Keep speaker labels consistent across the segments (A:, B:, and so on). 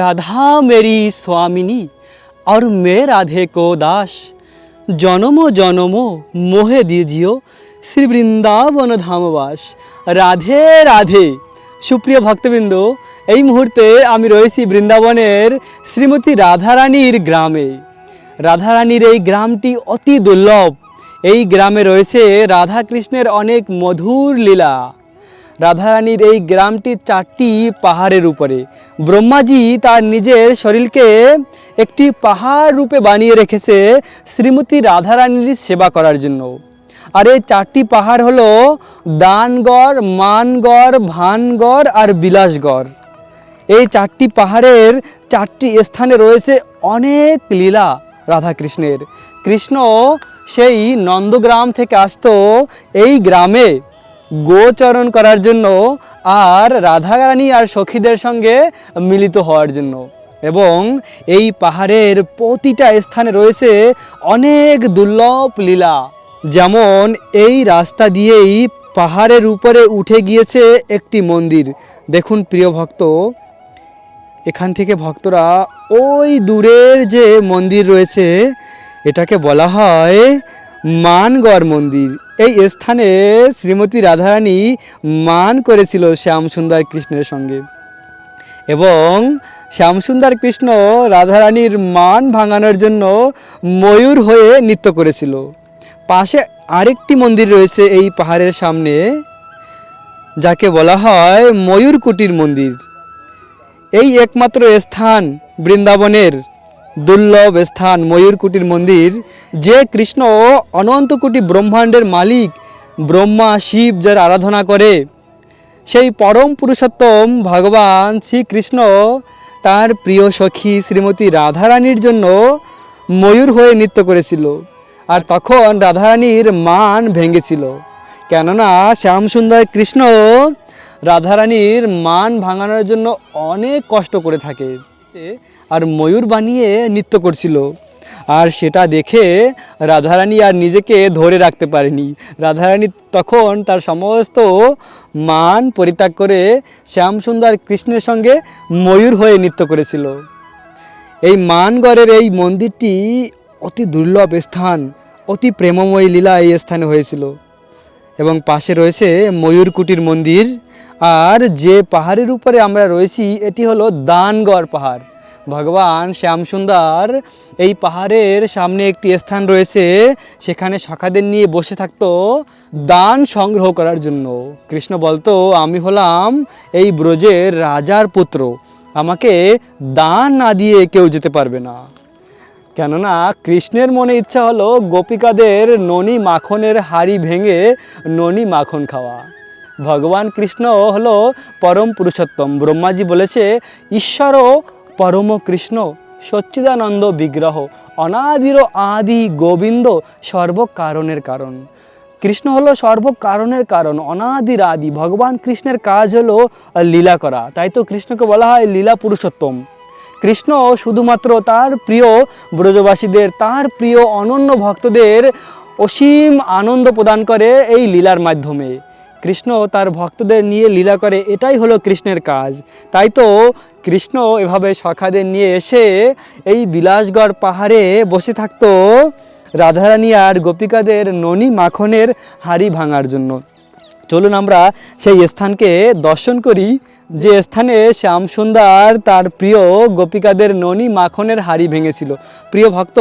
A: রাধা মেরি স্বামিনী আর মে রাধে কো দাস জনম জনম মোহে দিজিও শ্রী বৃন্দাবন ধামবাস রাধে রাধে সুপ্রিয় ভক্তবৃন্দ এই মুহূর্তে আমি রয়েছি বৃন্দাবনের শ্রীমতী রাধারানীর গ্রামে রাধারানীর এই গ্রামটি অতি দুর্লভ এই গ্রামে রয়েছে রাধাকৃষ্ণের অনেক মধুর লীলা রাধারানীর এই গ্রামটি চারটি পাহাড়ের উপরে ব্রহ্মাজি তার নিজের শরীরকে একটি পাহাড় রূপে বানিয়ে রেখেছে শ্রীমতী রাধারানীর সেবা করার জন্য আর এই চারটি পাহাড় হলো দানগড় মানগড় ভানগড় আর বিলাসগড় এই চারটি পাহাড়ের চারটি স্থানে রয়েছে অনেক লীলা রাধাকৃষ্ণের কৃষ্ণ সেই নন্দগ্রাম থেকে আসতো এই গ্রামে গোচরণ করার জন্য আর রাধা রানী আর সখীদের সঙ্গে মিলিত হওয়ার জন্য এবং এই পাহাড়ের প্রতিটা স্থানে রয়েছে অনেক দুর্লভ লীলা যেমন এই রাস্তা দিয়েই পাহাড়ের উপরে উঠে গিয়েছে একটি মন্দির দেখুন প্রিয় ভক্ত এখান থেকে ভক্তরা ওই দূরের যে মন্দির রয়েছে এটাকে বলা হয় মানগড় মন্দির এই স্থানে শ্রীমতী রাধারানী মান করেছিল শ্যামসুন্দর কৃষ্ণের সঙ্গে এবং শ্যামসুন্দর কৃষ্ণ রাধারানীর মান ভাঙানোর জন্য ময়ূর হয়ে নৃত্য করেছিল পাশে আরেকটি মন্দির রয়েছে এই পাহাড়ের সামনে যাকে বলা হয় ময়ূর কুটির মন্দির এই একমাত্র স্থান বৃন্দাবনের দুর্লভ স্থান ময়ূরকুটির মন্দির যে কৃষ্ণ অনন্তকুটি ব্রহ্মাণ্ডের মালিক ব্রহ্মা শিব যার আরাধনা করে সেই পরম পুরুষোত্তম ভগবান শ্রীকৃষ্ণ তার প্রিয় সখী শ্রীমতী রাধারানীর জন্য ময়ূর হয়ে নৃত্য করেছিল আর তখন রাধারানীর মান ভেঙেছিল কেননা শ্যামসুন্দর কৃষ্ণ রাধারানীর মান ভাঙানোর জন্য অনেক কষ্ট করে থাকে আর ময়ূর বানিয়ে নৃত্য করছিল আর সেটা দেখে রাধারানী আর নিজেকে ধরে রাখতে পারেনি রাধারানী তখন তার সমস্ত মান পরিত্যাগ করে শ্যামসুন্দর কৃষ্ণের সঙ্গে ময়ূর হয়ে নৃত্য করেছিল এই মানগড়ের এই মন্দিরটি অতি দুর্লভ স্থান অতি প্রেমময় লীলা এই স্থানে হয়েছিল এবং পাশে রয়েছে ময়ূরকুটির মন্দির আর যে পাহাড়ের উপরে আমরা রয়েছি এটি হলো দানগড় পাহাড় ভগবান শ্যামসুন্দর এই পাহাড়ের সামনে একটি স্থান রয়েছে সেখানে সখাদের নিয়ে বসে থাকতো দান সংগ্রহ করার জন্য কৃষ্ণ বলতো আমি হলাম এই ব্রজের রাজার পুত্র আমাকে দান না দিয়ে কেউ যেতে পারবে না কেননা কৃষ্ণের মনে ইচ্ছা হলো গোপিকাদের ননি মাখনের হাড়ি ভেঙে ননি মাখন খাওয়া ভগবান কৃষ্ণ হলো পরম পুরুষোত্তম ব্রহ্মাজি বলেছে ঈশ্বরও পরম কৃষ্ণ সচ্চিদানন্দ বিগ্রহ অনাদির আদি গোবিন্দ সর্বকারণের কারণ কৃষ্ণ হলো সর্বকারণের কারণ অনাদির আদি ভগবান কৃষ্ণের কাজ হলো লীলা করা তাই তো কৃষ্ণকে বলা হয় লীলা পুরুষোত্তম কৃষ্ণ শুধুমাত্র তার প্রিয় ব্রজবাসীদের তার প্রিয় অনন্য ভক্তদের অসীম আনন্দ প্রদান করে এই লীলার মাধ্যমে কৃষ্ণ তার ভক্তদের নিয়ে লীলা করে এটাই হলো কৃষ্ণের কাজ তাই তো কৃষ্ণ এভাবে সখাদের নিয়ে এসে এই বিলাসগড় পাহাড়ে বসে থাকতো রাধারানী আর গোপিকাদের ননী মাখনের হাড়ি ভাঙার জন্য চলুন আমরা সেই স্থানকে দর্শন করি যে স্থানে শ্যামসুন্দর তার প্রিয় গোপিকাদের ননি মাখনের হাড়ি ভেঙেছিল প্রিয় ভক্ত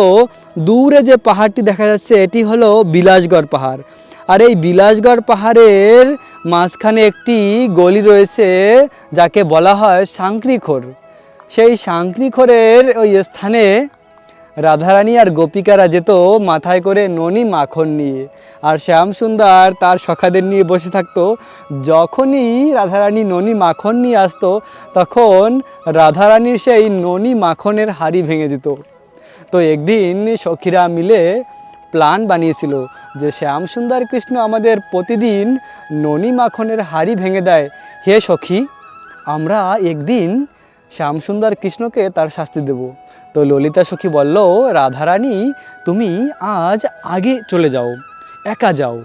A: দূরে যে পাহাড়টি দেখা যাচ্ছে এটি হলো বিলাসগড় পাহাড় আর এই বিলাসগড় পাহাড়ের মাঝখানে একটি গলি রয়েছে যাকে বলা হয় সাংক্রিখোর সেই সাংক্রিখোরের ওই স্থানে রাধারানী আর গোপিকারা যেত মাথায় করে ননি মাখন নিয়ে আর শ্যামসুন্দর তার সখাদের নিয়ে বসে থাকতো যখনই রাধারানী ননি মাখন নিয়ে আসতো তখন রাধারানীর সেই ননি মাখনের হাড়ি ভেঙে যেত তো একদিন সখীরা মিলে প্ল্যান বানিয়েছিল যে শ্যামসুন্দর কৃষ্ণ আমাদের প্রতিদিন ননি মাখনের হাড়ি ভেঙে দেয় হে সখী আমরা একদিন শ্যামসুন্দর কৃষ্ণকে তার শাস্তি দেব তো ললিতা সখী বলল রাধারানী তুমি আজ আগে চলে যাও একা যাও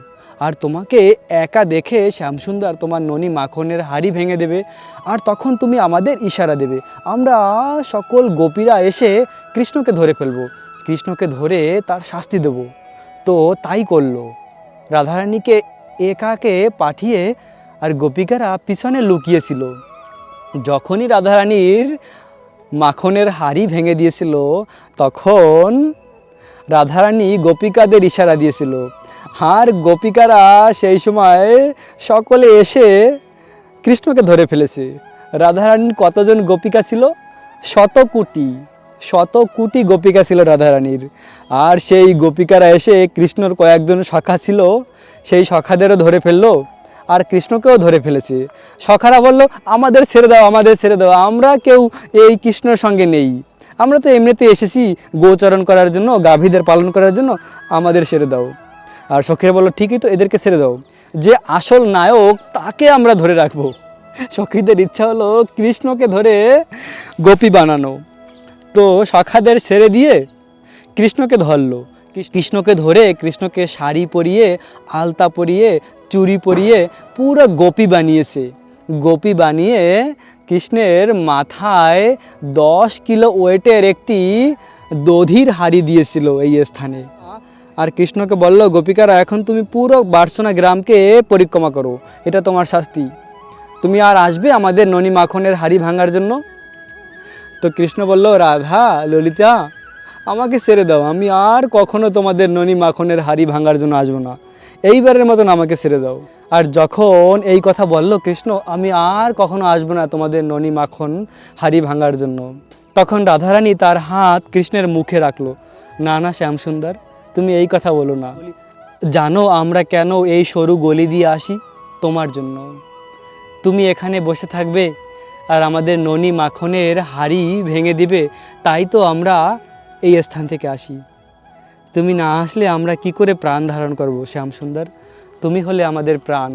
A: আর তোমাকে একা দেখে শ্যামসুন্দর তোমার ননি মাখনের হাড়ি ভেঙে দেবে আর তখন তুমি আমাদের ইশারা দেবে আমরা সকল গোপীরা এসে কৃষ্ণকে ধরে ফেলব কৃষ্ণকে ধরে তার শাস্তি দেব তো তাই করলো রাধারানীকে একাকে পাঠিয়ে আর গোপিকারা পিছনে লুকিয়েছিল যখনই রাধারানীর মাখনের হাড়ি ভেঙে দিয়েছিল তখন রাধারানী গোপিকাদের ইশারা দিয়েছিল আর গোপিকারা সেই সময় সকলে এসে কৃষ্ণকে ধরে ফেলেছে রাধারানীর কতজন গোপিকা ছিল শত কোটি শত কোটি গোপিকা ছিল রাধারানীর আর সেই গোপিকারা এসে কৃষ্ণর কয়েকজন সখা ছিল সেই সখাদেরও ধরে ফেললো আর কৃষ্ণকেও ধরে ফেলেছে সখারা বলল আমাদের ছেড়ে দাও আমাদের ছেড়ে দাও আমরা কেউ এই কৃষ্ণের সঙ্গে নেই আমরা তো এমনিতে এসেছি গোচরণ করার জন্য গাভীদের পালন করার জন্য আমাদের ছেড়ে দাও আর সখীরা বললো ঠিকই তো এদেরকে ছেড়ে দাও যে আসল নায়ক তাকে আমরা ধরে রাখবো সখীদের ইচ্ছা হলো কৃষ্ণকে ধরে গোপী বানানো তো সখাদের ছেড়ে দিয়ে কৃষ্ণকে ধরলো কৃষ্ণকে ধরে কৃষ্ণকে শাড়ি পরিয়ে আলতা পরিয়ে চুরি পরিয়ে পুরো গোপী বানিয়েছে গোপী বানিয়ে কৃষ্ণের মাথায় দশ কিলো ওয়েটের একটি দধির হাড়ি দিয়েছিল এই স্থানে আর কৃষ্ণকে বলল গোপিকারা এখন তুমি পুরো বার্সোনা গ্রামকে পরিক্রমা করো এটা তোমার শাস্তি তুমি আর আসবে আমাদের ননি মাখনের হাড়ি ভাঙার জন্য তো কৃষ্ণ বলল রাধা ললিতা আমাকে ছেড়ে দাও আমি আর কখনো তোমাদের ননী মাখনের হাড়ি ভাঙার জন্য আসবো না এইবারের মতন আমাকে ছেড়ে দাও আর যখন এই কথা বলল কৃষ্ণ আমি আর কখনো আসবো না তোমাদের ননী মাখন হাড়ি ভাঙার জন্য তখন রাধারানী তার হাত কৃষ্ণের মুখে রাখলো না না শ্যামসুন্দর তুমি এই কথা বলো না জানো আমরা কেন এই সরু গলি দিয়ে আসি তোমার জন্য তুমি এখানে বসে থাকবে আর আমাদের ননী মাখনের হাড়ি ভেঙে দিবে তাই তো আমরা এই স্থান থেকে আসি তুমি না আসলে আমরা কি করে প্রাণ ধারণ করব সুন্দর তুমি হলে আমাদের প্রাণ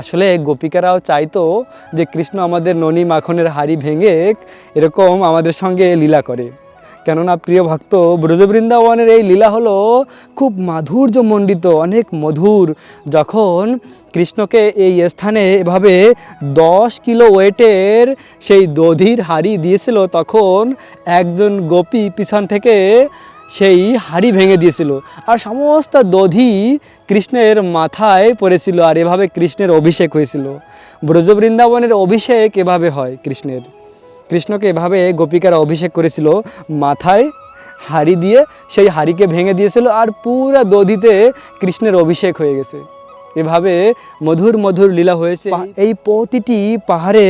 A: আসলে গোপিকারাও চাইতো যে কৃষ্ণ আমাদের ননী মাখনের হাড়ি ভেঙে এরকম আমাদের সঙ্গে লীলা করে কেননা প্রিয় ভক্ত ব্রজবৃন্দাবনের এই লীলা হলো খুব মাধুর্যমণ্ডিত অনেক মধুর যখন কৃষ্ণকে এই স্থানে এভাবে দশ কিলো ওয়েটের সেই দধির হাড়ি দিয়েছিল তখন একজন গোপী পিছন থেকে সেই হাড়ি ভেঙে দিয়েছিল আর সমস্ত দধি কৃষ্ণের মাথায় পড়েছিল আর এভাবে কৃষ্ণের অভিষেক হয়েছিল ব্রজবৃন্দাবনের অভিষেক এভাবে হয় কৃষ্ণের কৃষ্ণকে এভাবে গোপিকারা অভিষেক করেছিল মাথায় হাড়ি দিয়ে সেই হাড়িকে ভেঙে দিয়েছিল আর পুরা দধিতে কৃষ্ণের অভিষেক হয়ে গেছে এভাবে মধুর মধুর লীলা হয়েছে এই প্রতিটি পাহাড়ে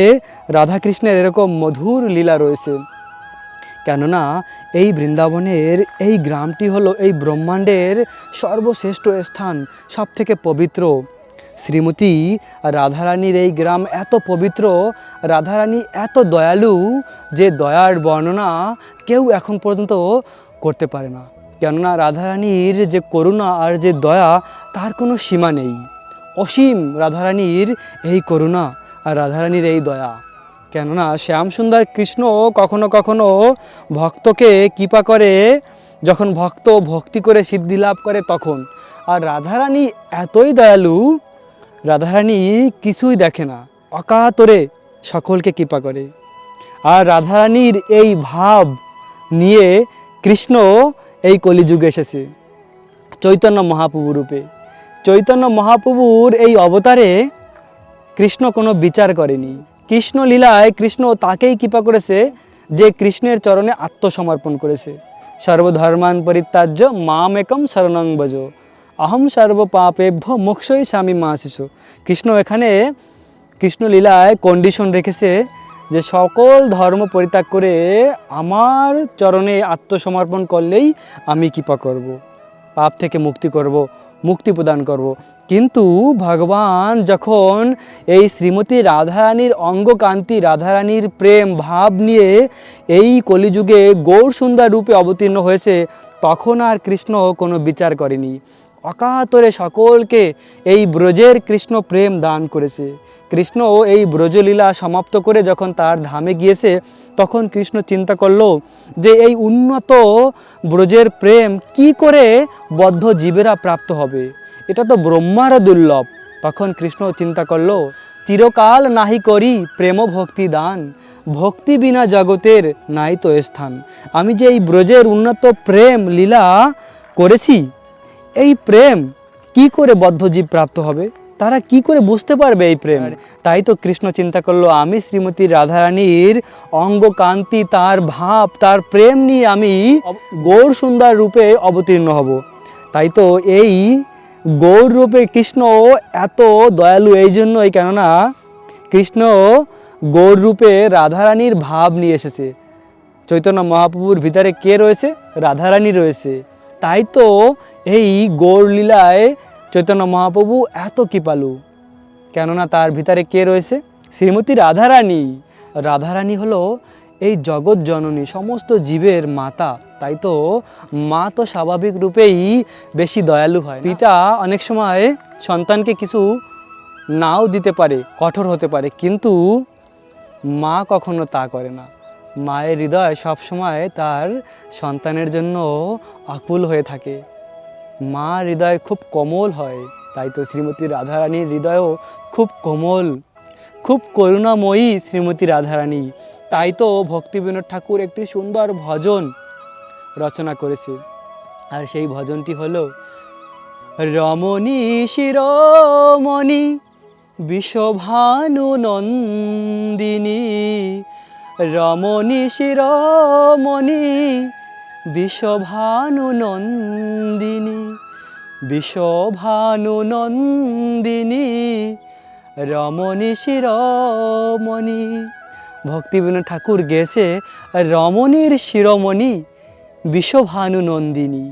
A: রাধাকৃষ্ণের এরকম মধুর লীলা রয়েছে কেননা এই বৃন্দাবনের এই গ্রামটি হলো এই ব্রহ্মাণ্ডের সর্বশ্রেষ্ঠ স্থান সবথেকে পবিত্র শ্রীমতী রাধারানীর এই গ্রাম এত পবিত্র রাধারানী এত দয়ালু যে দয়ার বর্ণনা কেউ এখন পর্যন্ত করতে পারে না কেননা রাধারানীর যে করুণা আর যে দয়া তার কোনো সীমা নেই অসীম রাধারানীর এই করুণা আর রাধারানীর এই দয়া কেননা শ্যামসুন্দর কৃষ্ণ কখনো কখনো ভক্তকে কৃপা করে যখন ভক্ত ভক্তি করে সিদ্ধি লাভ করে তখন আর রাধারানী এতই দয়ালু রাধারানী কিছুই দেখে না অকাতরে সকলকে কৃপা করে আর রাধারানীর এই ভাব নিয়ে কৃষ্ণ এই কলিযুগে এসেছে চৈতন্য মহাপ্রভু রূপে চৈতন্য মহাপ্রভুর এই অবতারে কৃষ্ণ কোনো বিচার করেনি কৃষ্ণ লীলায় কৃষ্ণ তাকেই কৃপা করেছে যে কৃষ্ণের চরণে আত্মসমর্পণ করেছে সর্বধর্মান পরিত্যাজ্য মাম একম শরণং ভজ আহম সর্ব পাপেভ্য মোক্ষই স্বামী মা শিশু কৃষ্ণ এখানে কৃষ্ণলীলায় কন্ডিশন রেখেছে যে সকল ধর্ম পরিত্যাগ করে আমার চরণে আত্মসমর্পণ করলেই আমি কৃপা করব। পাপ থেকে মুক্তি করব মুক্তি প্রদান করব। কিন্তু ভগবান যখন এই শ্রীমতী রাধারানীর অঙ্গকান্তি রাধারানীর প্রেম ভাব নিয়ে এই কলিযুগে গৌর সুন্দর রূপে অবতীর্ণ হয়েছে তখন আর কৃষ্ণ কোনো বিচার করেনি অকাতরে সকলকে এই ব্রজের কৃষ্ণ প্রেম দান করেছে কৃষ্ণ এই ব্রজলীলা সমাপ্ত করে যখন তার ধামে গিয়েছে তখন কৃষ্ণ চিন্তা করল যে এই উন্নত ব্রজের প্রেম কি করে বদ্ধ জীবেরা প্রাপ্ত হবে এটা তো ব্রহ্মার দুর্লভ তখন কৃষ্ণ চিন্তা করল চিরকাল নাহি করি প্রেম ভক্তি দান ভক্তি বিনা জগতের নাই তো স্থান আমি যে এই ব্রজের উন্নত প্রেম লীলা করেছি এই প্রেম কি করে বদ্ধজীব প্রাপ্ত হবে তারা কি করে বুঝতে পারবে এই প্রেম তাই তো কৃষ্ণ চিন্তা করলো আমি শ্রীমতী রাধারানীর অঙ্গকান্তি তার ভাব তার প্রেম নিয়ে আমি গৌর সুন্দর রূপে অবতীর্ণ হব তাই তো এই গৌর রূপে কৃষ্ণ এত দয়ালু এই জন্যই কেননা কৃষ্ণ গৌর রূপে রাধারানীর ভাব নিয়ে এসেছে চৈতন্য মহাপ্রভুর ভিতরে কে রয়েছে রাধারানী রয়েছে তাই তো এই গৌরলীলায় চৈতন্য মহাপ্রভু এত কৃপালু কেননা তার ভিতরে কে রয়েছে শ্রীমতী রাধারানী রাধারানী হলো এই জগৎ জননী সমস্ত জীবের মাতা তাই তো মা তো স্বাভাবিক রূপেই বেশি দয়ালু হয় পিতা অনেক সময় সন্তানকে কিছু নাও দিতে পারে কঠোর হতে পারে কিন্তু মা কখনো তা করে না মায়ের হৃদয় সবসময় তার সন্তানের জন্য আকুল হয়ে থাকে মা হৃদয় খুব কোমল হয় তাই তো শ্রীমতী রাধারানীর হৃদয়ও খুব কোমল খুব করুণাময়ী শ্রীমতী রাধারানী তাই তো ভক্তি বিনোদ ঠাকুর একটি সুন্দর ভজন রচনা করেছে আর সেই ভজনটি হল রমণী শিরমণি বিশ্বভানু নন্দিনী রমণী শিরমণি বিষভানু নন্দিনী বিষভানু নন্দিনী রমণী শিরমণি ভক্তিবিনোদ ঠাকুর গেছে রমণীর শিরমণি বিশ্বভানু নন্দিনী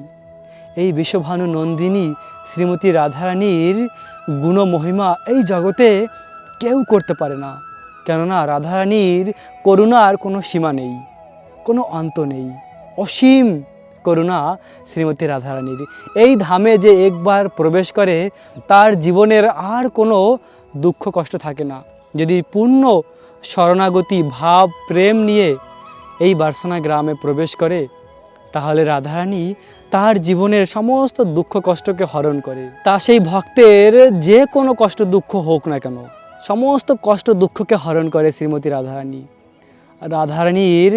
A: এই বিশ্বভানু নন্দিনী শ্রীমতী রাধারানীর গুণমহিমা এই জগতে কেউ করতে পারে না কেননা রাধারানীর করুণার কোনো সীমা নেই কোনো অন্ত নেই অসীম করুণা শ্রীমতী রাধারানীর এই ধামে যে একবার প্রবেশ করে তার জীবনের আর কোনো দুঃখ কষ্ট থাকে না যদি পূর্ণ শরণাগতি ভাব প্রেম নিয়ে এই বার্সনা গ্রামে প্রবেশ করে তাহলে রাধারানী তার জীবনের সমস্ত দুঃখ কষ্টকে হরণ করে তা সেই ভক্তের যে কোনো কষ্ট দুঃখ হোক না কেন সমস্ত কষ্ট দুঃখকে হরণ করে শ্রীমতী রাধারানী রাধারানীর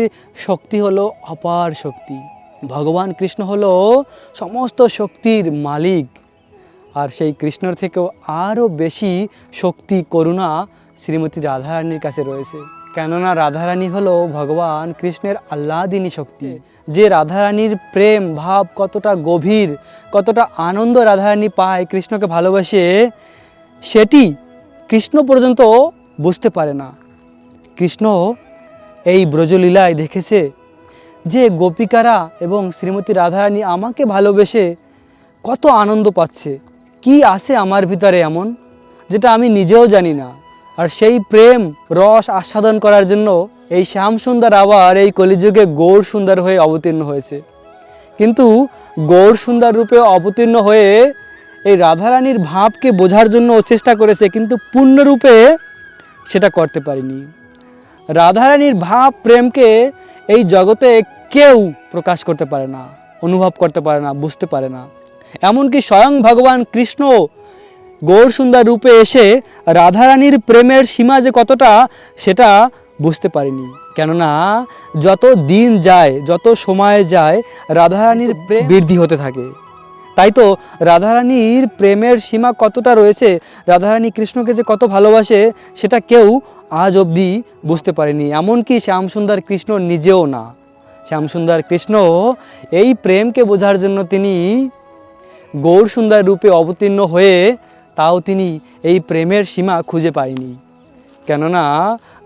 A: শক্তি হলো অপার শক্তি ভগবান কৃষ্ণ হলো সমস্ত শক্তির মালিক আর সেই কৃষ্ণর থেকেও আরও বেশি শক্তি করুণা শ্রীমতী রাধারানীর কাছে রয়েছে কেননা রাধারানী হলো ভগবান কৃষ্ণের আহ্লাদিনী শক্তি যে রাধারানীর প্রেম ভাব কতটা গভীর কতটা আনন্দ রাধারানী পায় কৃষ্ণকে ভালোবাসে সেটি কৃষ্ণ পর্যন্ত বুঝতে পারে না কৃষ্ণ এই ব্রজলীলায় দেখেছে যে গোপিকারা এবং শ্রীমতী রাধারানী আমাকে ভালোবেসে কত আনন্দ পাচ্ছে কি আছে আমার ভিতরে এমন যেটা আমি নিজেও জানি না আর সেই প্রেম রস আস্বাদন করার জন্য এই শ্যাম সুন্দর আবার এই কলিযুগে গৌর সুন্দর হয়ে অবতীর্ণ হয়েছে কিন্তু গৌর সুন্দর রূপে অবতীর্ণ হয়ে এই রাধারানীর ভাবকে বোঝার জন্য ও চেষ্টা করেছে কিন্তু পূর্ণরূপে সেটা করতে পারিনি রাধারানীর ভাব প্রেমকে এই জগতে কেউ প্রকাশ করতে পারে না অনুভব করতে পারে না বুঝতে পারে না এমনকি স্বয়ং ভগবান কৃষ্ণ গৌর সুন্দর রূপে এসে রাধারানীর প্রেমের সীমা যে কতটা সেটা বুঝতে পারিনি কেননা যত দিন যায় যত সময় যায় রাধারানীর প্রেম বৃদ্ধি হতে থাকে তাই তো রাধারানীর প্রেমের সীমা কতটা রয়েছে রাধারানী কৃষ্ণকে যে কত ভালোবাসে সেটা কেউ আজ অবধি বুঝতে পারেনি এমনকি শ্যামসুন্দর কৃষ্ণ নিজেও না শ্যামসুন্দর কৃষ্ণ এই প্রেমকে বোঝার জন্য তিনি গৌর সুন্দর রূপে অবতীর্ণ হয়ে তাও তিনি এই প্রেমের সীমা খুঁজে পায়নি কেননা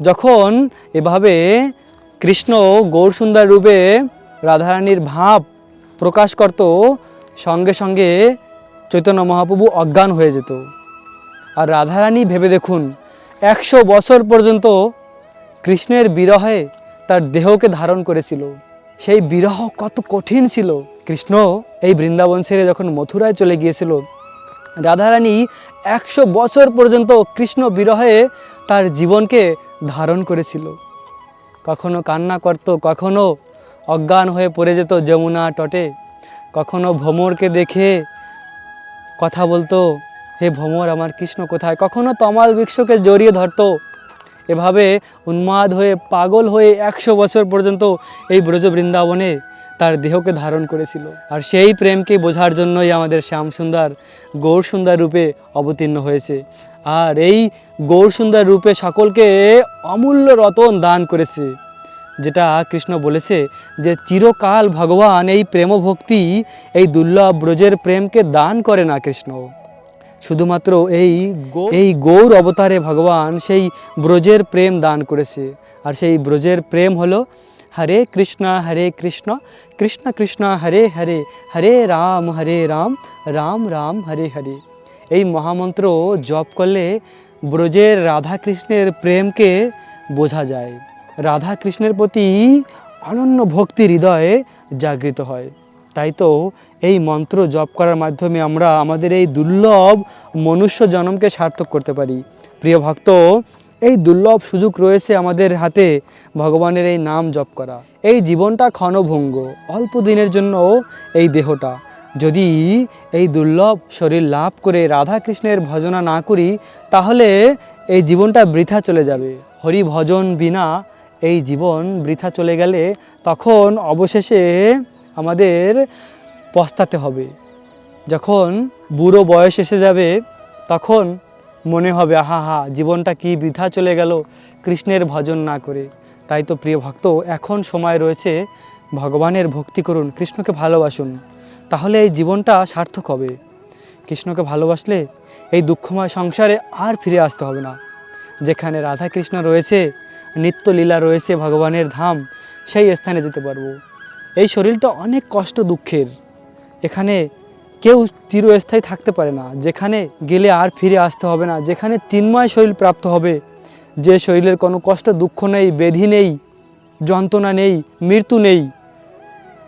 A: যখন এভাবে কৃষ্ণ গৌর সুন্দর রূপে রাধারানীর ভাব প্রকাশ করত সঙ্গে সঙ্গে চৈতন্য মহাপ্রভু অজ্ঞান হয়ে যেত আর রাধারানী ভেবে দেখুন একশো বছর পর্যন্ত কৃষ্ণের বিরহে তার দেহকে ধারণ করেছিল সেই বিরহ কত কঠিন ছিল কৃষ্ণ এই বৃন্দাবন ছেড়ে যখন মথুরায় চলে গিয়েছিল রাধারানী একশো বছর পর্যন্ত কৃষ্ণ বিরহে তার জীবনকে ধারণ করেছিল কখনো কান্না করত কখনো অজ্ঞান হয়ে পড়ে যেত যমুনা তটে কখনো ভ্রমরকে দেখে কথা বলতো হে ভ্রমর আমার কৃষ্ণ কোথায় কখনো তমাল বৃক্ষকে জড়িয়ে ধরতো এভাবে উন্মাদ হয়ে পাগল হয়ে একশো বছর পর্যন্ত এই ব্রজ বৃন্দাবনে তার দেহকে ধারণ করেছিল আর সেই প্রেমকে বোঝার জন্যই আমাদের সুন্দর গৌর সুন্দর রূপে অবতীর্ণ হয়েছে আর এই গৌর সুন্দর রূপে সকলকে অমূল্য রতন দান করেছে যেটা কৃষ্ণ বলেছে যে চিরকাল ভগবান এই প্রেমভক্তি এই দুর্লভ ব্রজের প্রেমকে দান করে না কৃষ্ণ শুধুমাত্র এই এই গৌর অবতারে ভগবান সেই ব্রজের প্রেম দান করেছে আর সেই ব্রজের প্রেম হলো হরে কৃষ্ণ হরে কৃষ্ণ কৃষ্ণ কৃষ্ণ হরে হরে হরে রাম হরে রাম রাম রাম হরে হরে এই মহামন্ত্র জপ করলে ব্রজের রাধাকৃষ্ণের প্রেমকে বোঝা যায় রাধা কৃষ্ণের প্রতি অনন্য ভক্তি হৃদয়ে জাগৃত হয় তাই তো এই মন্ত্র জপ করার মাধ্যমে আমরা আমাদের এই দুর্লভ মনুষ্য জন্মকে সার্থক করতে পারি প্রিয় ভক্ত এই দুর্লভ সুযোগ রয়েছে আমাদের হাতে ভগবানের এই নাম জপ করা এই জীবনটা ক্ষণভঙ্গ অল্প দিনের জন্য এই দেহটা যদি এই দুর্লভ শরীর লাভ করে রাধা কৃষ্ণের ভজনা না করি তাহলে এই জীবনটা বৃথা চলে যাবে হরি ভজন বিনা এই জীবন বৃথা চলে গেলে তখন অবশেষে আমাদের পস্তাতে হবে যখন বুড়ো বয়স এসে যাবে তখন মনে হবে আহা হা জীবনটা কি বৃথা চলে গেল কৃষ্ণের ভজন না করে তাই তো প্রিয় ভক্ত এখন সময় রয়েছে ভগবানের ভক্তি করুন কৃষ্ণকে ভালোবাসুন তাহলে এই জীবনটা সার্থক হবে কৃষ্ণকে ভালোবাসলে এই দুঃখময় সংসারে আর ফিরে আসতে হবে না যেখানে রাধা কৃষ্ণ রয়েছে নিত্য লীলা রয়েছে ভগবানের ধাম সেই স্থানে যেতে পারবো এই শরীরটা অনেক কষ্ট দুঃখের এখানে কেউ চিরস্থায়ী থাকতে পারে না যেখানে গেলে আর ফিরে আসতে হবে না যেখানে তিনময় শরীর প্রাপ্ত হবে যে শরীরের কোনো কষ্ট দুঃখ নেই বেধি নেই যন্ত্রণা নেই মৃত্যু নেই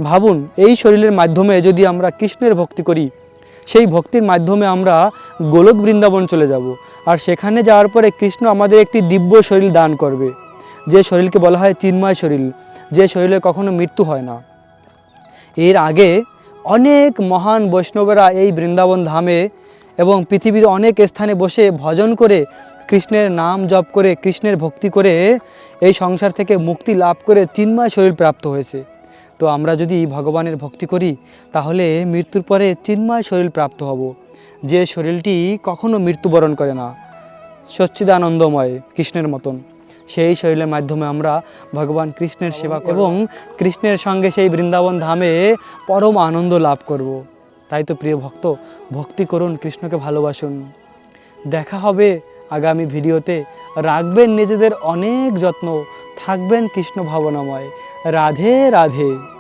A: ভাবুন এই শরীরের মাধ্যমে যদি আমরা কৃষ্ণের ভক্তি করি সেই ভক্তির মাধ্যমে আমরা গোলক বৃন্দাবন চলে যাব আর সেখানে যাওয়ার পরে কৃষ্ণ আমাদের একটি দিব্য শরীর দান করবে যে শরীরকে বলা হয় চিন্ময় শরীর যে শরীরে কখনো মৃত্যু হয় না এর আগে অনেক মহান বৈষ্ণবেরা এই বৃন্দাবন ধামে এবং পৃথিবীর অনেক স্থানে বসে ভজন করে কৃষ্ণের নাম জপ করে কৃষ্ণের ভক্তি করে এই সংসার থেকে মুক্তি লাভ করে চিন্ময় শরীর প্রাপ্ত হয়েছে তো আমরা যদি ভগবানের ভক্তি করি তাহলে মৃত্যুর পরে চিন্ময় শরীর প্রাপ্ত হব যে শরীরটি কখনো মৃত্যুবরণ করে না সচ্চিদানন্দময় কৃষ্ণের মতন সেই শরীরের মাধ্যমে আমরা ভগবান কৃষ্ণের সেবা এবং কৃষ্ণের সঙ্গে সেই বৃন্দাবন ধামে পরম আনন্দ লাভ করব। তাই তো প্রিয় ভক্ত ভক্তি করুন কৃষ্ণকে ভালোবাসুন দেখা হবে আগামী ভিডিওতে রাখবেন নিজেদের অনেক যত্ন থাকবেন কৃষ্ণ ভাবনাময় রাধে রাধে